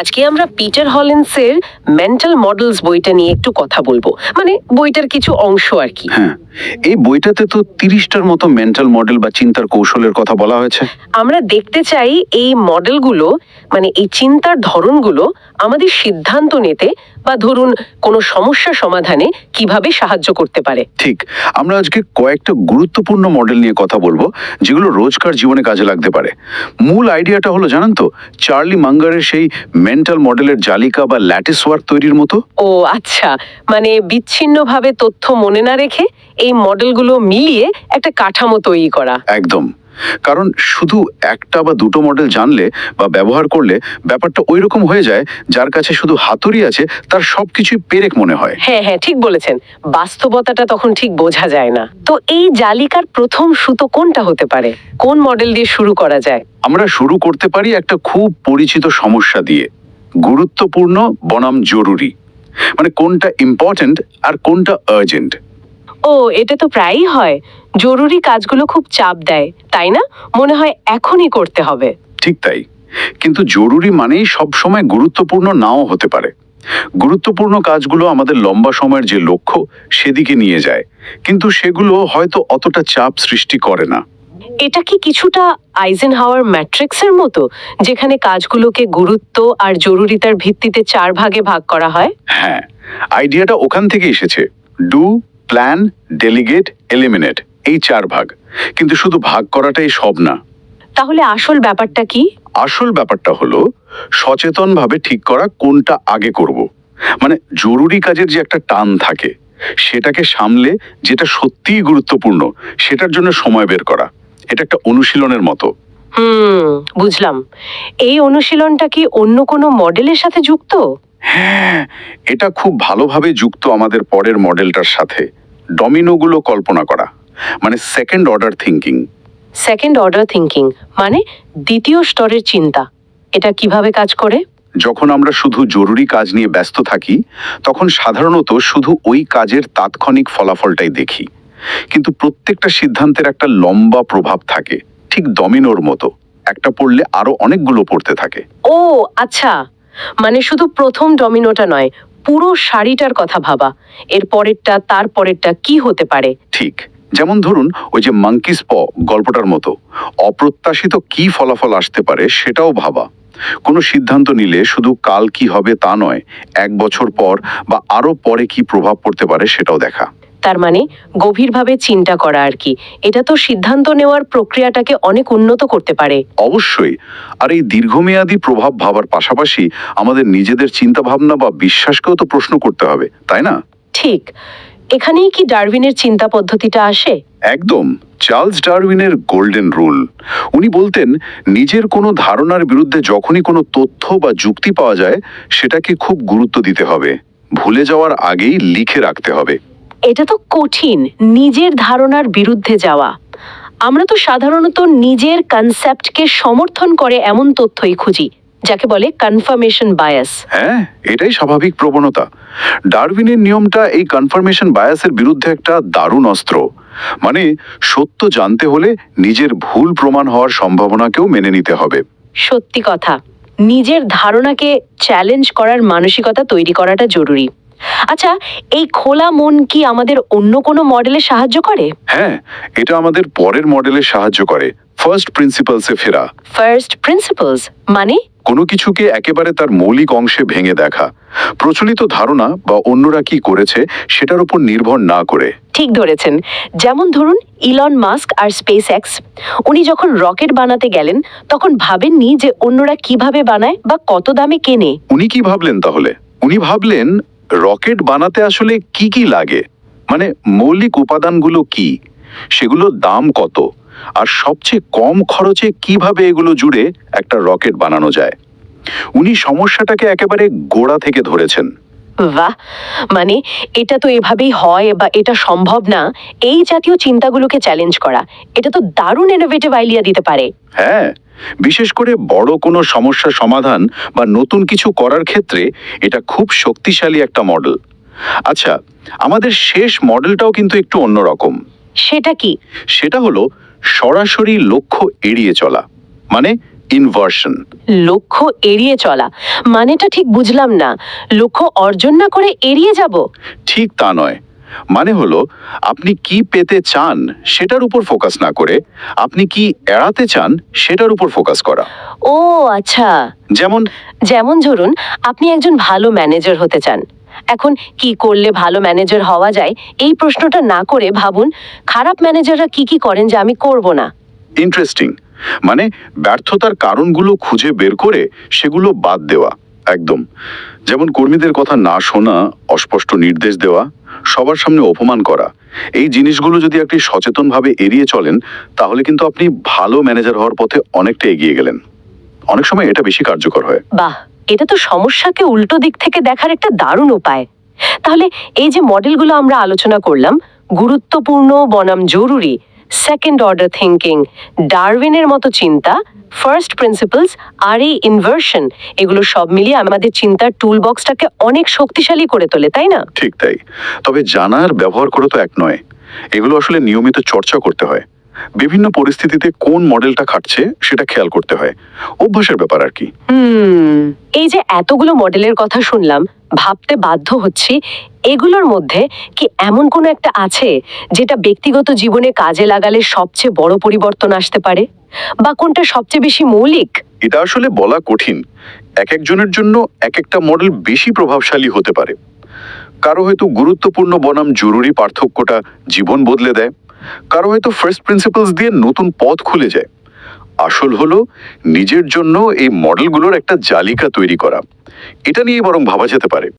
আজকে আমরা Peter হলেন্সের mental models বইটা নিয়ে একটু কথা বলব। মানে বইটার কিছু অংশ আর কি। হ্যাঁ এই বইটাতে তো তিরিশটার মতো মেন্টাল মডেল বা চিন্তার কৌশলের কথা বলা হয়েছে। আমরা দেখতে চাই এই মডেলগুলো মানে এই চিন্তার ধরনগুলো আমাদের সিদ্ধান্ত নিতে বা ধরুন কোনো সমস্যা সমাধানে কীভাবে সাহায্য করতে পারে। ঠিক। আমরা আজকে কয়েকটা গুরুত্বপূর্ণ মডেল নিয়ে কথা বলব যেগুলো রোজকার জীবনে কাজে লাগতে পারে। মূল আইডিয়াটা হলো জানেন তো চার্লি মাঙ্গারের সেই মেন্টাল মডেলের জালিকা বা ল্যাটিস ওয়ার্ক তৈরির মতো? ও আচ্ছা। মানে বিচ্ছিন্নভাবে তথ্য মনে না রেখে এই মডেলগুলো মিলিয়ে একটা কাঠামো তৈরি করা। একদম। কারণ শুধু একটা বা দুটো মডেল জানলে বা ব্যবহার করলে ব্যাপারটা ওই রকম হয়ে যায় যার কাছে শুধু হাতুড়ি আছে তার সবকিছুই পেরেক মনে হয়। হ্যাঁ হ্যাঁ ঠিক বলেছেন। বাস্তবতাটা তখন ঠিক বোঝা যায় না। তো এই জালিকার প্রথম সুতো কোনটা হতে পারে? কোন মডেল দিয়ে শুরু করা যায়? আমরা শুরু করতে পারি একটা খুব পরিচিত সমস্যা দিয়ে। গুরুত্বপূর্ণ বনাম জরুরি। মানে কোনটা ইম্পর্ট্যান্ট আর কোনটা আর্জেন্ট ও এটা তো প্রায়ই হয়। জরুরি কাজগুলো খুব চাপ দেয় তাই না? মনে হয় এখনই করতে হবে। ঠিক তাই। কিন্তু জরুরি মানেই সবসময় গুরুত্বপূর্ণ নাও হতে পারে। গুরুত্বপূর্ণ কাজগুলো আমাদের লম্বা সময়ের যে লক্ষ্য সেদিকে নিয়ে যায়। কিন্তু সেগুলো হয়তো অতটা চাপ সৃষ্টি করে না। এটা কি কিছুটা আইজেন হাওয়ার ম্যাট্রিক্সের মতো যেখানে কাজগুলোকে গুরুত্ব আর জরুরিতার ভিত্তিতে চার ভাগে ভাগ করা হয়? হ্যাঁ আইডিয়াটা ওখান থেকে এসেছে। ডু প্ল্যান ডেলিগেট এলিমিনেট এই চার ভাগ। কিন্তু শুধু ভাগ করাটাই সব না। তাহলে আসল ব্যাপারটা কি? আসল ব্যাপারটা হলো সচেতনভাবে ঠিক করা কোনটা আগে করব। মানে জরুরি কাজের যে একটা টান থাকে সেটাকে সামলে যেটা সত্যিই গুরুত্বপূর্ণ সেটার জন্য সময় বের করা। এটা একটা অনুশীলনের মতো। হুম বুঝলাম। এই অনুশীলনটা কি অন্য কোনো মডেলের সাথে যুক্ত? হ্যাঁ এটা খুব ভালোভাবে যুক্ত আমাদের পরের মডেলটার সাথে। ডমিনোগুলো কল্পনা করা। মানে second order thinking second order thinking মানে দ্বিতীয় স্তরের চিন্তা। এটা কীভাবে কাজ করে? যখন আমরা শুধু জরুরি কাজ নিয়ে ব্যস্ত থাকি তখন সাধারণত শুধু ওই কাজের তাৎক্ষণিক ফলাফলটাই দেখি। কিন্তু প্রত্যেকটা সিদ্ধান্তের একটা লম্বা প্রভাব থাকে ঠিক ডমিনোর মতো। একটা পড়লে আরও অনেকগুলো পড়তে থাকে। ও আচ্ছা। মানে শুধু প্রথম ডমিনোটা নয়, পুরো শাড়িটার কথা ভাবা। এর পরেরটা, তার পরেরটা কি হতে পারে? ঠিক। যেমন ধরুন, ওই যে মাঙ্কিস প গল্পটার মতো। অপ্রত্যাশিত কি ফলাফল আসতে পারে সেটাও ভাবা। কোনো সিদ্ধান্ত নিলে শুধু কাল কি হবে তা নয়, এক বছর পর বা আরও পরে কি প্রভাব পড়তে পারে সেটাও দেখা। তার মানে গভীরভাবে চিন্তা করা আর কি। এটা তো সিদ্ধান্ত নেওয়ার প্রক্রিয়াটাকে অনেক উন্নত করতে পারে। অবশ্যই। আর এই দীর্ঘমেয়াদী প্রভাব ভাবার পাশাপাশি আমাদের নিজেদের চিন্তা ভাবনা বা বিশ্বাসকেও তো প্রশ্ন করতে হবে তাই না? ঠিক। এখানেই কি ডারউইনের চিন্তা পদ্ধতিটা আসে? একদম। চার্লস ডারউইনের গোল্ডেন রুল। উনি বলতেন নিজের কোনো ধারণার বিরুদ্ধে যখনই কোনো তথ্য বা যুক্তি পাওয়া যায় সেটাকে খুব গুরুত্ব দিতে হবে। ভুলে যাওয়ার আগেই লিখে রাখতে হবে। এটা তো কঠিন নিজের ধারণার বিরুদ্ধে যাওয়া। আমরা তো সাধারণত নিজের কনসেপ্টকে সমর্থন করে এমন তথ্যই খুঁজি যাকে বলে কনফার্মেশন বায়াস হ্যাঁ এটাই স্বাভাবিক প্রবণতা। ডারউইনের নিয়মটা এই কনফার্মেশন বায়াসের বিরুদ্ধে একটা দারুণ অস্ত্র। মানে সত্য জানতে হলে নিজের ভুল প্রমাণ হওয়ার সম্ভাবনাকেও মেনে নিতে হবে। সত্যি কথা নিজের ধারণাকে চ্যালেঞ্জ করার মানসিকতা তৈরি করাটা জরুরি। আচ্ছা এই খোলা মন কি আমাদের অন্য কোনো মডেলে সাহায্য করে? হ্যাঁ এটা আমাদের পরের মডেলে সাহায্য করে। ফার্স্ট প্রিন্সিপালসে ফেরা। ফার্স্ট প্রিন্সিপালস মানে? কোনো কিছুকে একেবারে তার মৌলিক অংশে ভেঙে দেখা। প্রচলিত ধারণা বা অন্যরা কি করেছে সেটার উপর নির্ভর না করে। ঠিক ধরেছেন। যেমন ধরুন ইলন মাস্ক আর স্পেস এক্স উনি যখন রকেট বানাতে গেলেন তখন ভাবেননি যে অন্যরা কীভাবে বানায় বা কত দামে কেনে। উনি কি ভাবলেন তাহলে? উনি ভাবলেন রকেট বানাতে আসলে কি কি লাগে? মানে মৌলিক উপাদানগুলো কি? সেগুলোর দাম কত? আর সবচেয়ে কম খরচে কীভাবে এগুলো জুড়ে একটা রকেট বানানো যায়? উনি সমস্যাটাকে একেবারে গোড়া থেকে ধরেছেন। বাহ! মানে এটা তো এভাবেই হয় বা এটা সম্ভব না এই জাতীয় চিন্তাগুলোকে চ্যালেঞ্জ করা। এটা তো দারুণ ইনোভেটিভ আইডিয়া দিতে পারে। হ্যাঁ বিশেষ করে বড় কোনো সমস্যার সমাধান বা নতুন কিছু করার ক্ষেত্রে এটা খুব শক্তিশালী একটা মডেল। আচ্ছা আমাদের শেষ মডেলটাও কিন্তু একটু অন্যরকম সেটা কি? সেটা হলো সরাসরি লক্ষ্য এড়িয়ে চলা মানে ইনভার্সন লক্ষ্য এড়িয়ে চলা মানেটা ঠিক বুঝলাম না। লক্ষ্য অর্জন না করে এড়িয়ে যাব? ঠিক তা নয়। মানে হলো আপনি কি পেতে চান সেটার উপর ফোকাস না করে আপনি কি এড়াতে চান সেটার উপর ফোকাস করা। ও আচ্ছা। যেমন যেমন ধরুন আপনি একজন ভালো ম্যানেজার হতে চান। এখন কি করলে ভালো ম্যানেজার হওয়া যায় এই প্রশ্নটা না করে ভাবুন খারাপ ম্যানেজাররা কি কি করেন যে আমি করব না। ইন্টারেস্টিং। মানে ব্যর্থতার কারণগুলো খুঁজে বের করে সেগুলো বাদ দেওয়া একদম। যেমন কর্মীদের কথা না শোনা অস্পষ্ট নির্দেশ দেওয়া সবার সামনে অপমান করা। এই জিনিসগুলো যদি আপনি সচেতনভাবে এড়িয়ে চলেন, তাহলে কিন্তু আপনি ভালো ম্যানেজার হওয়ার পথে অনেকটা এগিয়ে গেলেন। অনেক সময় এটা বেশি কার্যকর হয়। বাহ, এটা তো সমস্যাকে উল্টো দিক থেকে দেখার একটা দারুণ উপায়। তাহলে এই যে মডেলগুলো আমরা আলোচনা করলাম, গুরুত্বপূর্ণ বনাম জরুরি। সেকেন্ড অর্ডার থিঙ্কিং ডারউইনের মতো চিন্তা ফার্স্ট প্রিন্সিপালস আর এই ইনভার্সন এগুলো সব মিলিয়ে আমাদের চিন্তার টুল বক্সটাকে অনেক শক্তিশালী করে তোলে, তাই না? ঠিক তাই। তবে জানার ব্যবহার করে তো এক নয়। এগুলো আসলে নিয়মিত চর্চা করতে হয়। বিভিন্ন পরিস্থিতিতে কোন মডেলটা খাটছে সেটা খেয়াল করতে হয়। অভ্যাসের ব্যাপার আর কি। হুম এই যে এতগুলো মডেলের কথা শুনলাম ভাবতে বাধ্য হচ্ছি এগুলোর মধ্যে কি এমন কোনো একটা আছে যেটা ব্যক্তিগত জীবনে কাজে লাগালে সবচেয়ে বড় পরিবর্তন আসতে পারে? বা কোনটা সবচেয়ে বেশি মৌলিক? এটা আসলে বলা কঠিন। এক একজনের জন্য এক একটা মডেল বেশি প্রভাবশালী হতে পারে। কারও হয়তো গুরুত্বপূর্ণ বনাম জরুরি পার্থক্যটা জীবন বদলে দেয়, কারও হয়তো ফার্স্ট প্রিন্সিপালস দিয়ে নতুন পথ খুলে যায়। আসল হলো নিজের জন্য এই মডেলগুলোর একটা জালিকা তৈরি করা। এটা নিয়ে বরং ভাবা যেতে পারে।